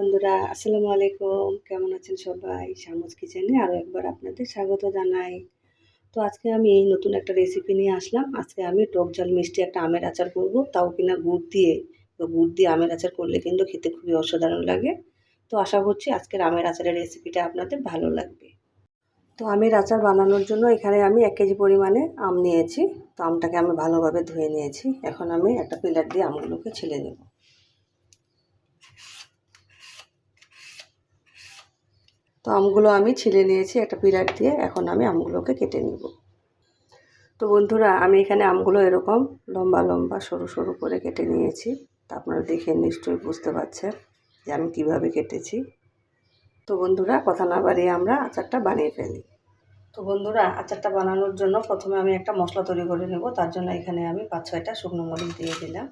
বন্ধুরা, আসসালামু আলাইকুম। কেমন আছেন সবাই? শামুজ কিচেনে আরও একবার আপনাদের স্বাগত জানাই। তো আজকে আমি নতুন একটা রেসিপি নিয়ে আসলাম। আজকে আমি টক ঝাল মিষ্টি একটা আমের আচার করব। তাও কিনা গুড় দিয়ে তো গুড় দিয়ে আমের আচার করলে কিন্তু খেতে খুবই অসাধারণ লাগে। তো আশা করছি আজকের আমের আচারের রেসিপিটা আপনাদের ভালো লাগবে। তো আমের আচার বানানোর জন্য এখানে আমি এক কেজি পরিমাণে আম নিয়েছি। তো আমটাকে আমি ভালোভাবে ধুয়ে নিয়েছি। এখন আমি একটা পিলার দিয়ে আমগুলোকে ছিলে নেব। তো আমগুলো আমি ছিলে নিয়েছি একটা পিলার দিয়ে, এখন আমি আমগুলোকে কেটে নিব। তো বন্ধুরা, আমি এখানে আমগুলো এরকম লম্বা লম্বা সরু সরু করে কেটে নিয়েছি। তা আপনারা দেখে নিশ্চয়ই বুঝতে পারছেন যে আমি কীভাবে কেটেছি। তো বন্ধুরা, কথা না বাড়িয়ে আমরা আচারটা বানিয়ে ফেলি। তো বন্ধুরা, আচারটা বানানোর জন্য প্রথমে আমি একটা মশলা তৈরি করে নেব। তার জন্য এখানে আমি পাঁচ ছয়টা শুকনো মরিচ দিয়ে দিলাম।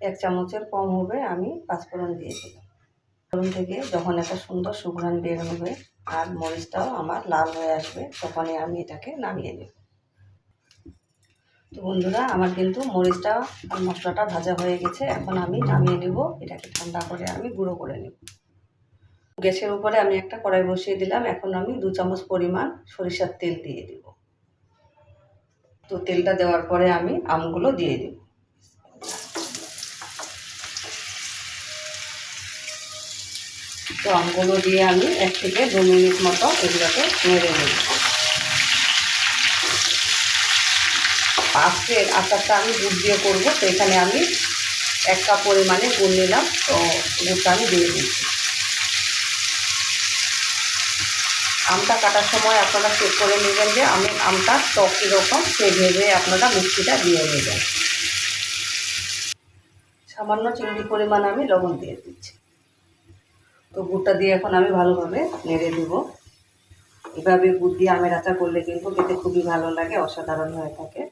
এক চামচের কম হবে আমি পাঁচফোড়ন দিয়ে দিলাম। ফোড়ন থেকে যখন একটা সুন্দর সুঘ্রাণ বের হবে আর মরিচটাও আমার লাল হয়ে আসবে, তখনই আমি এটাকে নামিয়ে নেব। তো বন্ধুরা, আমার কিন্তু মরিচটা আর মশলাটা ভাজা হয়ে গেছে, এখন আমি নামিয়ে নেব, এটাকে ঠান্ডা করে আমি গুঁড়ো করে নেব। গ্যাসের উপরে আমি একটা কড়াই বসিয়ে দিলাম, এখন আমি দু চামচ পরিমাণ সরিষার তেল দিয়ে দিব। তো তেলটা দেওয়ার পরে আমি আমগুলো দিয়ে দিব। তো আমগুলো দিয়ে আমি এক থেকে দু মিনিট মতো এগুলোকে নেড়ে নেব। আজকের আচারটা আমি গুড় দিয়ে করব, তো এখানে আমি এক কাপ পরিমাণে গুড় নিলাম, তো গুড়টা আমি দিয়ে দিচ্ছি। আমটা কাটার সময় আপনারা চেক করে নেবেন যে আমি আমটা টক কীরকম সে ভেবে আপনারা মিষ্টিটা দিয়ে নেবেন। সামান্য চিংড়ি পরিমাণ আমি লবণ দিয়ে দিচ্ছি। তো গুড়টা দিয়ে এখন আমি ভালোভাবে নেড়ে দেব। এভাবে গুড় দিয়ে আমের আচার করলে কিন্তু খেতে খুবই ভালো লাগে, অসাধারণ হয়ে থাকে।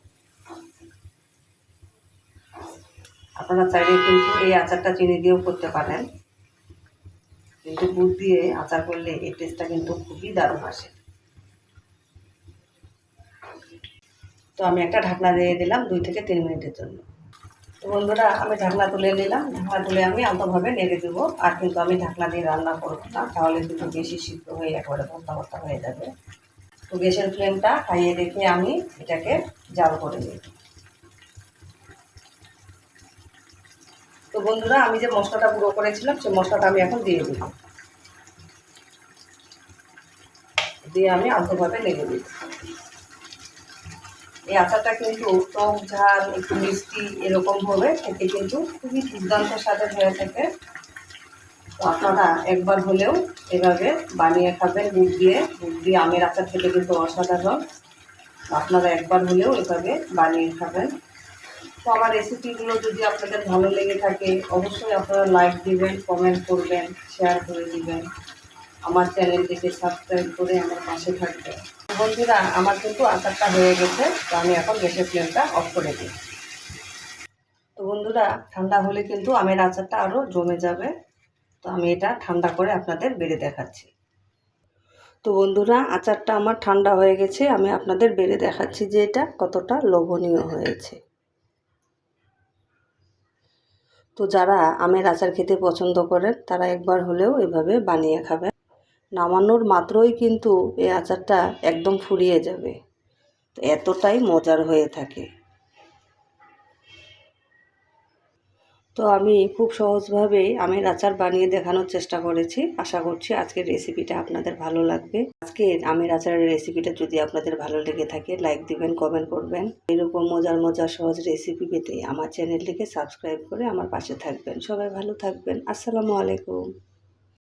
আপনারা চাইলে কিন্তু এই আচারটা চিনি দিয়েও করতে পারেন। কিন্তু গুড় দিয়ে আচার করলে এই টেস্টটা কিন্তু খুবই দারুণ আসে। তো আমি একটা ঢাকনা দিয়ে দিলাম দুই থেকে তিন মিনিটের জন্য। তো বন্ধুরা, আমি ঢাকনা তুলে নিলাম। ঢাকনা তুলে আমি আলতোভাবে নেড়ে দেবো। আর কিন্তু আমি ঢাকনা দিয়ে রান্না করব না, তাহলে কিন্তু বেশি সিদ্ধ হয়ে একবারে ভর্তা ভর্তা হয়ে যাবে। তো গ্যাসের ফ্লেমটা খাইয়ে রেখে আমি এটাকে জাল করে নিই তো বন্ধুরা, আমি যে মশলাটা গুঁড়ো করেছিলাম, সেই মশলাটা আমি এখন দিয়ে দিই দিয়ে আমি আলতোভাবে লেগে দিই এই আচারটা কিন্তু টক, ঝাল, একটু মিষ্টি এরকম হবে, খেতে কিন্তু খুবই দুর্দান্ত স্বাদের হয়ে থাকে। তো আপনারা একবার হলেও এভাবে বানিয়ে খাবেন গুড় দিয়ে। গুড় দিয়ে আমের আচার খেতে কিন্তু অসাধারণ। আপনারা একবার হলেও এভাবে বানিয়ে খাবেন। তো আমার রেসিপিগুলো যদি আপনাদের ভালো লেগে থাকে, অবশ্যই আপনারা লাইক দিবেন কমেন্ট করবেন শেয়ার করে দিবেন। আমার চ্যানেলটিকে সাবস্ক্রাইব করে আমার পাশে থাকবেন। বন্ধুরা, আমার কিন্তু আচারটা হয়ে গেছে, তো আমি এখন গ্যাসের ফ্লেমটা অফ করে দিই। তো বন্ধুরা, ঠান্ডা হলে কিন্তু আমের আচারটা আরও জমে যাবে। তো আমি এটা ঠান্ডা করে আপনাদের বেড়ে দেখাচ্ছি। তো বন্ধুরা, আচারটা আমার ঠান্ডা হয়ে গেছে, আমি আপনাদের বেড়ে দেখাচ্ছি যে এটা কতটা লোভনীয় হয়েছে। তো যারা আমের আচার খেতে পছন্দ করেন, তারা একবার হলেও এভাবে বানিয়ে খাবেন। নামানোর মাত্রই কিন্তু এই আচারটা একদম ফুরিয়ে যাবে। তো এতটাই মজার হয়ে থাকে। তো আমি খুব সহজভাবেই আমের আচার বানিয়ে দেখানোর চেষ্টা করেছি। আশা করছি আজকের রেসিপিটা আপনাদের ভালো লাগবে। আজকের আমের আচারের রেসিপিটা যদি আপনাদের ভালো লেগে থাকে, লাইক দিবেন, কমেন্ট করবেন। এরকম মজার মজার সহজ রেসিপি পেতে আমার চ্যানেলটিকে সাবস্ক্রাইব করে আমার পাশে থাকবেন। সবাই ভালো থাকবেন। আসসালামু আলাইকুম।